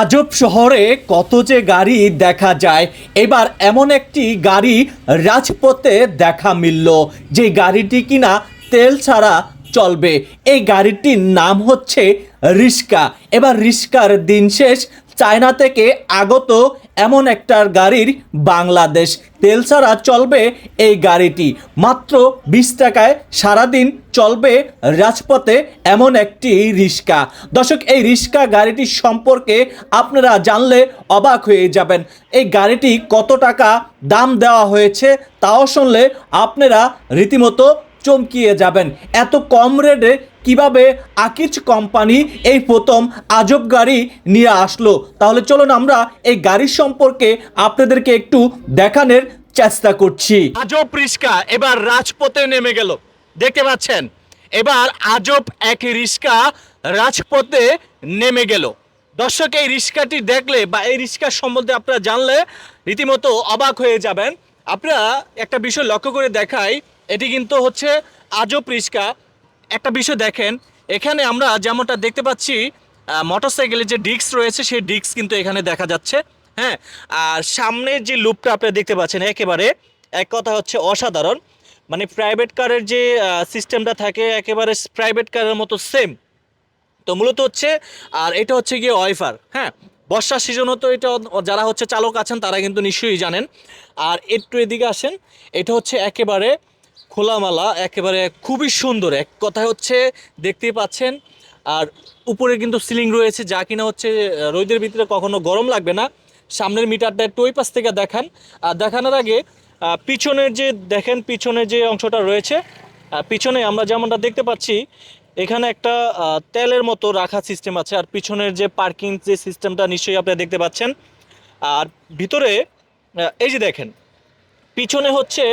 আজব শহরে কত যে গাড়ি দেখা যায়, এবার এমন একটি গাড়ি রাজপথে দেখা মিলল, যে গাড়িটি কিনা তেল ছাড়া চলবে। এই গাড়িটির নাম হচ্ছে রিস্কা এবার রিস্কার দিন শেষ, চায়না থেকে আগত এমন একটা গাড়ির বাংলাদেশ। তেল ছাড়া চলবে এই গাড়িটি। মাত্র বিশ টাকায় সারাদিন চলবে রাজপথে এমন একটি রিস্কা দর্শক, এই রিস্কা গাড়িটি সম্পর্কে আপনারা জানলে অবাক হয়ে যাবেন। এই গাড়িটি কত টাকা দাম দেওয়া হয়েছে তাও শুনলে আপনারা রীতিমতো চমকিয়ে যাবেন। এত কম রেটে কীভাবে আকিজ কোম্পানি এই প্রথম আজব গাড়ি নিয়ে আসলো? তাহলে চলুন আমরা এই গাড়ির সম্পর্কে আপনাদেরকে একটু দেখানোর চেষ্টা করছি। আজব রিস্কা এবার রাজপথে নেমে গেল। দেখতে পাচ্ছেন, এবার আজব এক রিস্কা রাজপথে নেমে গেল। দর্শক, এই রিস্কাটি দেখলে বা এই রিস্কার সম্বন্ধে আপনারা জানলে রীতিমতো অবাক হয়ে যাবেন। আপনারা একটা বিষয় লক্ষ্য করে দেখাই, এটি কিন্তু হচ্ছে আজব রিস্কা একটা বিষয় দেখেন, এখানে আমরা যেমনটা দেখতে পাচ্ছি মোটরসাইকেলের যে ডিস্ক রয়েছে, সেই ডিস্ক কিন্তু এখানে দেখা যাচ্ছে হ্যাঁ? আর সামনের যে লুপটা আপনারা দেখতে পাচ্ছেন, একেবারে এক কথা হচ্ছে অসাধারণ। মানে প্রাইভেট কারের যে সিস্টেমটা থাকে, একেবারে প্রাইভেট কারের মতো সেম তো মূলত হচ্ছে, আর এটা হচ্ছে গিয়ে ওয়াইফার হ্যাঁ? বর্ষার সিজনও তো এটা যারা হচ্ছে চালক আছেন, তারা কিন্তু নিশ্চয়ই জানেন। আর একটু এদিকে আসেন, এটা হচ্ছে একেবারে খোলামালা, একেবারে খুবই সুন্দর। এক কথায় হচ্ছে দেখতেই পাচ্ছেন, আর উপরে কিন্তু সিলিং রয়েছে, যা কিনা হচ্ছে রোদের ভিতরে কখনো গরম লাগবে না। সামনের মিটারটা একটু ওই পাশ থেকে দেখান। আর দেখানোর আগে পিছনের যে, দেখেন পিছনের যে অংশটা রয়েছে পিছনে আমরা যেমনটা দেখতে পাচ্ছি, এখানে একটা তেলের মতো রাখা সিস্টেম আছে, আর পিছনের যে পার্কিং যে সিস্টেমটা নিশ্চয়ই আপনারা দেখতে পাচ্ছেন। আর ভিতরে এই যে দেখেন, পিছনে হচ্ছে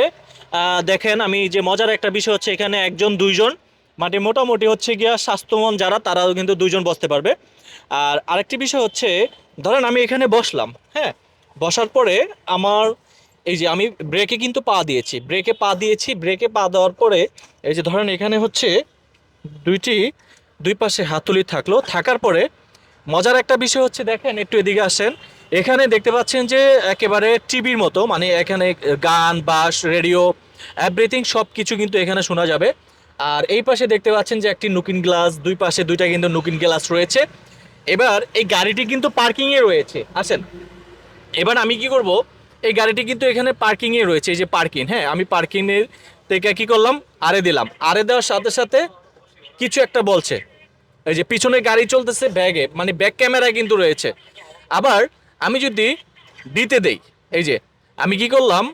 দেখেন, আমি যে মজার একটা বিষয় হচ্ছে এখানে একজন, দুইজন মানে মোটামুটি হচ্ছে গিয়া স্বাস্থ্যবান যারা, তারাও কিন্তু দুইজন বসতে পারবে। আর আরেকটি বিষয় হচ্ছে, ধরেন আমি এখানে বসলাম হ্যাঁ? বসার পরে আমার, এই যে আমি ব্রেকে কিন্তু পা দিয়েছি ব্রেকে পা দিয়েছি ব্রেকে পা দেওয়ার পরে, এই যে ধরেন এখানে হচ্ছে দুইটি, দুই পাশে হাতুলি থাকল, থাকার পরে মজার একটা বিষয় হচ্ছে, দেখেন, একটু এদিকে আসেন। এখানে দেখতে পাচ্ছেন যে একেবারে টিভির মতো মানে এখানে গান বাস রেডিও এভরিথিং সব কিছু কিন্তু এখানে শোনা যাবে। আর এই পাশে দেখতে পাচ্ছেন যে একটি নুকিন গ্লাস দুই পাশে দুইটা কিন্তু নুকিন গ্লাস রয়েছে। এবার এই গাড়িটি কিন্তু পার্কিংয়ে রয়েছে। আসেন। এবার আমি কি করব? এই গাড়িটি কিন্তু এখানে পার্কিংয়ে রয়েছে, এই যে পার্কিং হ্যাঁ আমি পার্কিংয়ের থেকে কি করলাম? আরে দিলাম। আরে দেওয়ার সাথে সাথে কিছু একটা বলছে। এই যে পিছনে গাড়ি চলতেছে ব্যাগে মানে ব্যাক ক্যামেরা কিন্তু রয়েছে। আবার আমি যদি ডিতে দেই, এই যে, আমি কি করলাম?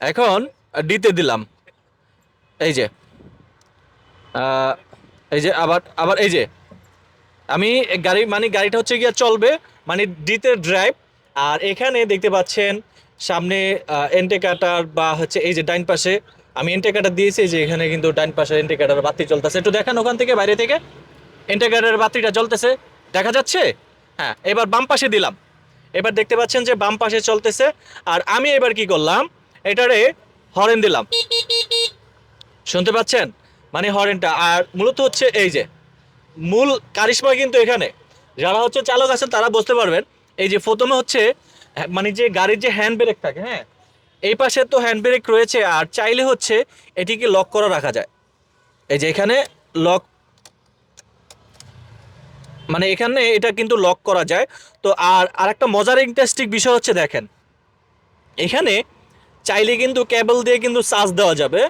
এখন ডিতে দিলাম। এই যে এই যে, আবার আবার এই যে, আমি গাড়ি মানে গাড়িটা হচ্ছে গিয়ে চলবে মানে ডিতে ড্রাইভ আর এখানে দেখতে পাচ্ছেন, সামনে এন্টেকাটার বা হচ্ছে এই যে ডাইন পাশে, আমি এন্টেকাটার দিয়েছি যে এখানে কিন্তু ডাইন পাশে এন্টেকাটার বাতি চলতেছে একটু দেখান ওখান থেকে, বাইরে থেকে। এন্টেকাটার বাতিটা জ্বলতেছে, দেখা যাচ্ছে? হ্যাঁ এবার বাম পাশে দিলাম। এবার দেখতে পাচ্ছেন যে বাম পাশে চলতেছে। আর আমি এবার কি করলাম? এটারে হরেন দিলাম। শুনতে পাচ্ছেন? মানে হরেনটা। আর মূলত হচ্ছে এই যে, মূল কারিশমা কিন্তু এখানে। যারা হচ্ছে চালক আছেন, তারা বুঝতে পারবেন, এই যে প্রথমে হচ্ছে মানে যে গাড়ির যে হ্যান্ড ব্রেক থাকে হ্যাঁ? এই পাশে তো হ্যান্ড ব্রেক রয়েছে, আর চাইলে হচ্ছে এটিকে লক করা রাখা যায়। এই যে এখানে লক মানে এখানে এটা কিন্তু লক করা যায়। তো আর আরেকটা মজার ইন্টারেস্টিং বিষয় হচ্ছে দেখেন, এখানে চাইলে কিন্তু কেবল দিয়ে কিন্তু চার্জ দেওয়া যাবে।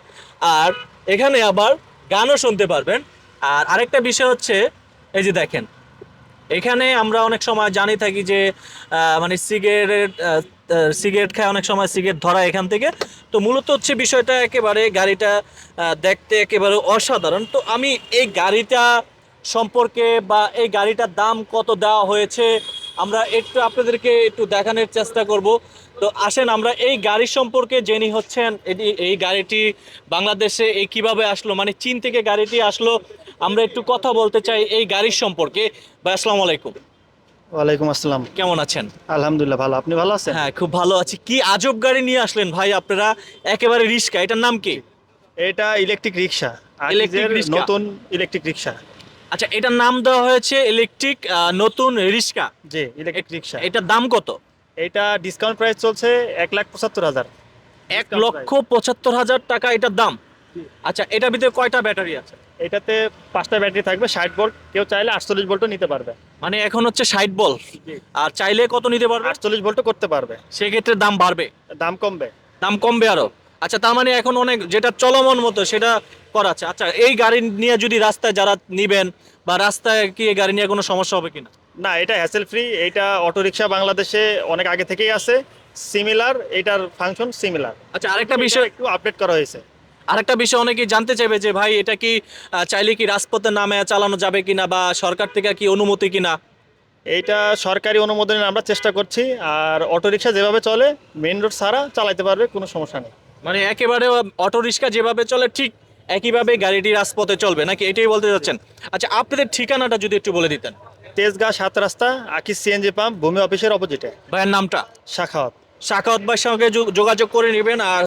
আর এখানে আবার গানও শুনতে পারবেন। আর আরেকটা বিষয় হচ্ছে, এই যে দেখেন, এখানে আমরা অনেক সময় জানি থাকি যে মানে সিগারেট সিগারেট খায়, অনেক সময় সিগারেট ধরা এখান থেকে। তো মূলত হচ্ছে বিষয়টা একেবারে গাড়িটা দেখতে একেবারে অসাধারণ। তো আমি এই গাড়িটা সম্পর্কে বা এই গাড়িটার দাম কত দেওয়া হয়েছে আমরা একটু আপনাদেরকে একটু দেখানোর চেষ্টা করব। তো আসেন আমরা এই গাড়ি সম্পর্কে জেনে হচ্ছেন এটি এই গাড়িটি বাংলাদেশে এই কীভাবে আসলো মানে চীন থেকে গাড়িটি আসলো আমরা একটু কথা বলতে চাই এই গাড়ির সম্পর্কে। ভাই আসসালামু আলাইকুম। ওয়ালাইকুম আসসালাম। কেমন আছেন? আলহামদুলিল্লাহ ভালো। আপনি ভালো আছেন? হ্যাঁ খুব ভালো আছি। কি আজব গাড়ি নিয়ে আসলেন ভাই আপনারা? একেবারে রিস্কা। এটার নাম কি? এটা ইলেকট্রিক রিক্সা। ইলেকট্রিক রিক্সা। নতুন ইলেকট্রিক রিক্সা। আচ্ছা এটার নাম দেওয়া হয়েছে ইলেকট্রিক নতুন রিক্সা। জি ইলেকট্রিক রিক্সা। এটার দাম কত? এটা ডিসকাউন্ট প্রাইস চলছে এক লাখ পঁচাত্তর হাজার। এক লক্ষ পঁচাত্তর হাজার টাকা এটার দাম? আচ্ছা এটার ভিতরে কয়টা ব্যাটারি আছে? এটাতে পাঁচটা ব্যাটারি থাকবে ষাট ভোল্ট কেউ চাইলে আটচল্লিশ ভোল্টও নিতে পারবে। মানে এখন হচ্ছে ষাট বল আর চাইলে কত নিতে পারবে? আটচল্লিশ ভোল্টও করতে পারবে। সেক্ষেত্রে দাম বাড়বে। দাম কমবে। দাম কমবে আরও। আচ্ছা তার মানে এখন অনেক যেটা চলমান মতো সেটা করা আছে। আচ্ছা এই গাড়ি নিয়ে যদি রাস্তায় যারা নিবেন বা রাস্তায় কি এই গাড়ি নিয়ে কোনো সমস্যা হবে কিনা? না এটা হ্যাসেল ফ্রি এটা অটো রিক্সা বাংলাদেশে অনেক আগে থেকেই আছে। সিমিলার এটার ফাংশন সিমিলার আচ্ছা আরেকটা বিষয় একটু আপডেট করা হয়েছে। আরেকটা বিষয় অনেকেই জানতে চাইবে যে ভাই এটা কি চাইলে কি রাজপথে নামে চালানো যাবে কিনা বা সরকার থেকে কি অনুমতি কিনা? এইটা সরকারি অনুমোদনে আমরা চেষ্টা করছি আর অটো রিক্সা যেভাবে চলে মেইন রোড ছাড়া চালাইতে পারবে কোনো সমস্যা নেই। মানে একেবারে অটো রিক্সা যেভাবে চলে ঠিক একইভাবে গাড়িটি রাজপথে চলবে নাকি এটাই বলতে যাচ্ছেন আচ্ছা আপনাদের ঠিকানাটা যদি একটু বলে দিতেন। তেজগাঁ সাত রাস্তা আকি সিএনজি পাম্প ভূমি অফিসের অপোজিটে। ভাইয়ের নামটা? শাখাওয়াত। শাখাওয়াত ভাইয়ের সঙ্গে যোগাযোগ করে নেবেন আর